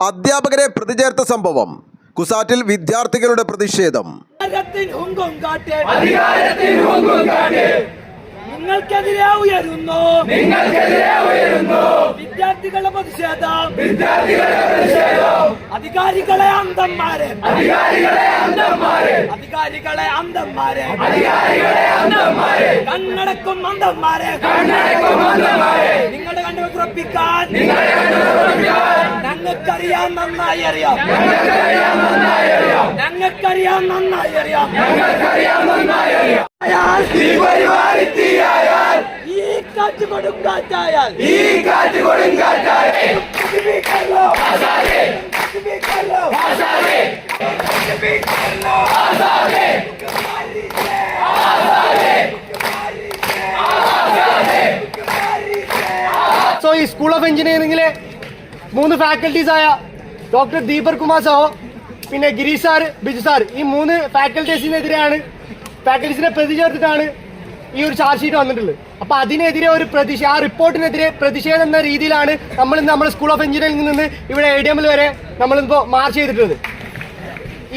അധ്യാപകരെ പ്രതിചേർത്ത സംഭവം. കുസാറ്റിൽ വിദ്യാർത്ഥികളുടെ പ്രതിഷേധം. നിങ്ങൾക്കെതിരെ ഉയരുന്നു. നിങ്ങൾക്കെതിരെ ഉയരുന്നു. വിദ്യാർത്ഥികളുടെ പ്രതിഷേധം. വിദ്യാർത്ഥികളുടെ പ്രതിഷേധം. അധികാരികളെ അന്തന്മാരെ അധികാരികളെ അന്തന്മാരെ അധികാരികളെ കണ്ണടക്കും അന്തന്മാരെ കണ്ണടക്കും അന്ധന്മാരെ. നിങ്ങളുടെ കണ്ണു ഉറപ്പിക്കാൻ നിങ്ങളെ കണ്ടുപിടിക്കാൻ ഞങ്ങൾക്കറിയാം നന്നായി അറിയാം. ഞങ്ങൾക്കറിയാം നന്നായി അറിയാം. ഞങ്ങൾക്കറിയാം നന്നായി അറിയാം ഞങ്ങൾക്കറിയാം നന്നായി അറിയാം അയാൾ ഈ പരിപാടിയായാൽ ഈ കാറ്റ് കൊടുങ്കാറ്റായാൽ ഈ കാറ്റ് കൊടുങ്കാറ്റായ ജീവിക്കല്ലോ. ആസാദേ ജീവിക്കല്ലോ. ആസാദേ ജീവിക്കല്ലോ. ആസാദേ സോ ഈ സ്കൂൾ ഓഫ് എഞ്ചിനീയറിംഗിലെ മൂന്ന് ഫാക്കൽറ്റീസ് ആയ ഡോക്ടർ ദീപർ കുമാർ സാഹോ പിന്നെ ഗിരീഷ് സാർ ബിജു സാർ ഈ മൂന്ന് ഫാക്കൽറ്റീസിനെതിരെയാണ് ഫാക്കൽറ്റീസിനെ പ്രതി ചേർത്തിട്ടാണ് ഈ ഒരു ചാർജ് ഷീറ്റ് വന്നിട്ടുള്ളത്. അപ്പൊ അതിനെതിരെ ഒരു പ്രതിഷേധ ആ റിപ്പോർട്ടിനെതിരെ പ്രതിഷേധം എന്ന രീതിയിലാണ് നമ്മൾ നമ്മുടെ സ്കൂൾ ഓഫ് എഞ്ചിനീയറിംഗിൽ നിന്ന് ഇവിടെ എ ഡി എമ്മിൽ വരെ നമ്മളിപ്പോ മാർച്ച് ചെയ്തിട്ടുള്ളത്.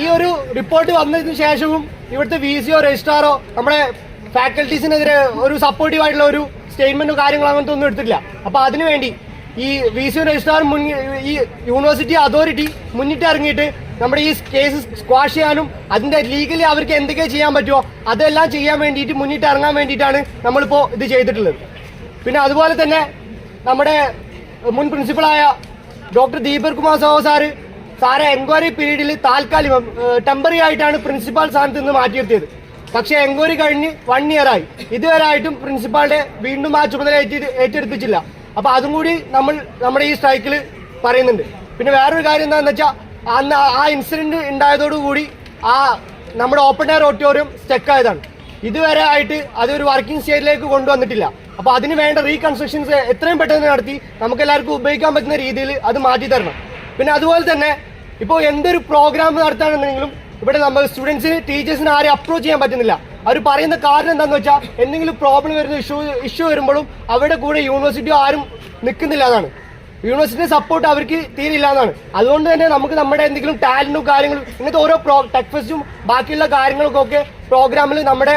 ഈ ഒരു റിപ്പോർട്ട് വന്നതിന് ശേഷവും ഇവിടുത്തെ വി സിയോ രജിസ്ട്രാറോ നമ്മുടെ ഫാക്കൽറ്റീസിനെതിരെ ഒരു സപ്പോർട്ടീവ് ആയിട്ടുള്ള ഒരു സ്റ്റേറ്റ്മെന്റോ കാര്യങ്ങളോ അങ്ങനത്തെ ഒന്നും എടുത്തിട്ടില്ല. അപ്പൊ അതിനുവേണ്ടി ഈ വി സി രജിസ്ട്രാർ മുൻ ഈ യൂണിവേഴ്സിറ്റി അതോറിറ്റി മുന്നിട്ട് ഇറങ്ങിയിട്ട് നമ്മുടെ ഈ കേസ് സ്ക്വാഷ് ചെയ്യാനും അതിന്റെ ലീഗലി അവർക്ക് എന്തൊക്കെ ചെയ്യാൻ പറ്റുമോ അതെല്ലാം ചെയ്യാൻ വേണ്ടിയിട്ട് മുന്നിട്ട് ഇറങ്ങാൻ വേണ്ടിയിട്ടാണ് നമ്മളിപ്പോ ഇത് ചെയ്തിട്ടുള്ളത്. പിന്നെ അതുപോലെ തന്നെ നമ്മുടെ മുൻ പ്രിൻസിപ്പളായ ഡോക്ടർ ദീപർ കുമാർ സഹോ സാറ് സാറെ എൻക്വയറി പീരീഡിൽ താൽക്കാലികം ടെമ്പററി ആയിട്ടാണ് പ്രിൻസിപ്പാൾ സ്ഥാനത്ത് നിന്ന് മാറ്റിയിരുത്തിയത്. പക്ഷേ എൻക്വയറി കഴിഞ്ഞ് വൺ ഇയർ ആയി. ഇതുവരെ ആയിട്ടും പ്രിൻസിപ്പാളുടെ വീണ്ടും ആ ചുമതല ഏറ്റെടു ഏറ്റെടുപ്പിച്ചില്ല. അപ്പൊ അതും കൂടി നമ്മൾ നമ്മുടെ ഈ സ്ട്രൈക്കിൽ പറയുന്നുണ്ട്. പിന്നെ വേറൊരു കാര്യം എന്താണെന്ന് വെച്ചാൽ അന്ന് ആ ഇൻസിഡന്റ് ഉണ്ടായതോടുകൂടി ആ നമ്മുടെ ഓപ്പൺ എയർ ഓഡിറ്റോറിയം സ്റ്റക്ക് ആയതാണ്. ഇതുവരെ ആയിട്ട് അതൊരു വർക്കിംഗ് സ്റ്റേജിലേക്ക് കൊണ്ടുവന്നിട്ടില്ല. അപ്പൊ അതിന് വേണ്ട റീകൺസ്ട്രക്ഷൻസ് എത്രയും പെട്ടെന്ന് നടത്തി നമുക്ക് എല്ലാവർക്കും ഉപയോഗിക്കാൻ പറ്റുന്ന രീതിയിൽ അത് മാറ്റി തരണം. പിന്നെ അതുപോലെ തന്നെ ഇപ്പോൾ എന്തൊരു പ്രോഗ്രാം നടത്താണെന്നുണ്ടെങ്കിലും ഇവിടെ നമ്മൾ സ്റ്റുഡൻസിന് ടീച്ചേഴ്സിന് ആരെയും അപ്രോച്ച് ചെയ്യാൻ പറ്റുന്നില്ല. അവർ പറയുന്ന കാരണം എന്താണെന്ന് വെച്ചാൽ എന്തെങ്കിലും പ്രോബ്ലം വരുന്ന ഇഷ്യൂ ഇഷ്യൂ വരുമ്പോഴും അവരുടെ കൂടെ യൂണിവേഴ്സിറ്റി ആരും നിൽക്കുന്നില്ല എന്നാണ്. യൂണിവേഴ്സിറ്റി സപ്പോർട്ട് അവർക്ക് തീരില്ല എന്നാണ്. അതുകൊണ്ട് തന്നെ നമുക്ക് നമ്മുടെ എന്തെങ്കിലും ടാലന്റും കാര്യങ്ങളും ഇങ്ങനത്തെ ഓരോ പ്രോ ടെക് ഫെസ്റ്റും ബാക്കിയുള്ള കാര്യങ്ങൾക്കൊക്കെ പ്രോഗ്രാമിൽ നമ്മുടെ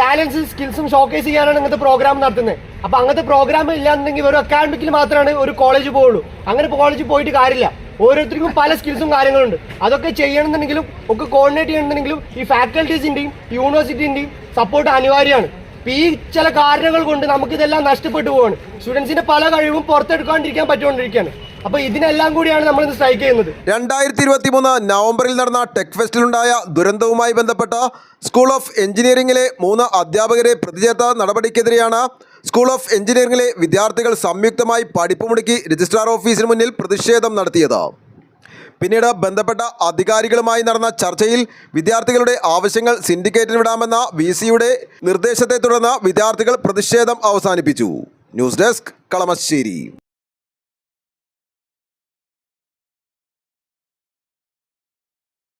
ടാലൻസും സ്കിൽസും ഷോക്കേസ് ചെയ്യാനാണ് ഇങ്ങനത്തെ പ്രോഗ്രാം നടത്തുന്നത് അപ്പൊ അങ്ങനത്തെ പ്രോഗ്രാം ഇല്ലാന്നുണ്ടെങ്കിൽ ഒരു അക്കാഡമിക്കിൽ മാത്രമാണ് ഒരു കോളേജ് പോവുള്ളൂ. അങ്ങനെ കോളേജിൽ പോയിട്ട് കാര്യമില്ല. ഓരോരുത്തർക്കും പല സ്കിൽസും കാര്യങ്ങളുണ്ട്. അതൊക്കെ ചെയ്യണമെന്നുണ്ടെങ്കിലും ഒക്കെ കോർഡിനേറ്റ് ചെയ്യണമെന്നുണ്ടെങ്കിലും ഈ ഫാക്കൽറ്റീസിന്റെയും യൂണിവേഴ്സിറ്റിന്റെയും സപ്പോർട്ട് അനിവാര്യമാണ്. ഈ ചില കാരണങ്ങൾ കൊണ്ട് നമുക്കിതെല്ലാം നഷ്ടപ്പെട്ടു പോവാണ്. സ്റ്റുഡൻസിന്റെ പല കഴിവും പുറത്തെടുക്കാണ്ടിരിക്കാൻ പറ്റുകൊണ്ടിരിക്കുകയാണ് അപ്പൊ ഇതിനെല്ലാം കൂടിയാണ് നമ്മൾ ഇന്ന് സ്ട്രൈക്ക് ചെയ്യുന്നത്. രണ്ടായിരത്തി ഇരുപത്തി മൂന്ന് നവംബറിൽ നടന്ന ടെക് ഫെസ്റ്റിലുണ്ടായ ദുരന്തവുമായി ബന്ധപ്പെട്ട സ്കൂൾ ഓഫ് എഞ്ചിനീയറിംഗിലെ മൂന്ന് അധ്യാപകരെ പ്രതിചേർത്ത നടപടിക്കെതിരെയാണ് സ്കൂൾ ഓഫ് എഞ്ചിനീയറിംഗിലെ വിദ്യാർത്ഥികൾ സംയുക്തമായി പഠിപ്പ് മുടക്കി രജിസ്ട്രാർ ഓഫീസിന് മുന്നിൽ പ്രതിഷേധം നടത്തിയത്. പിന്നീട് ബന്ധപ്പെട്ട അധികാരികളുമായി നടന്ന ചർച്ചയിൽ വിദ്യാർത്ഥികളുടെ ആവശ്യങ്ങൾ സിൻഡിക്കേറ്റിന് വിടാമെന്ന വി സിയുടെ നിർദ്ദേശത്തെ തുടർന്ന് വിദ്യാർത്ഥികൾ പ്രതിഷേധം അവസാനിപ്പിച്ചു. News desk Kalamassery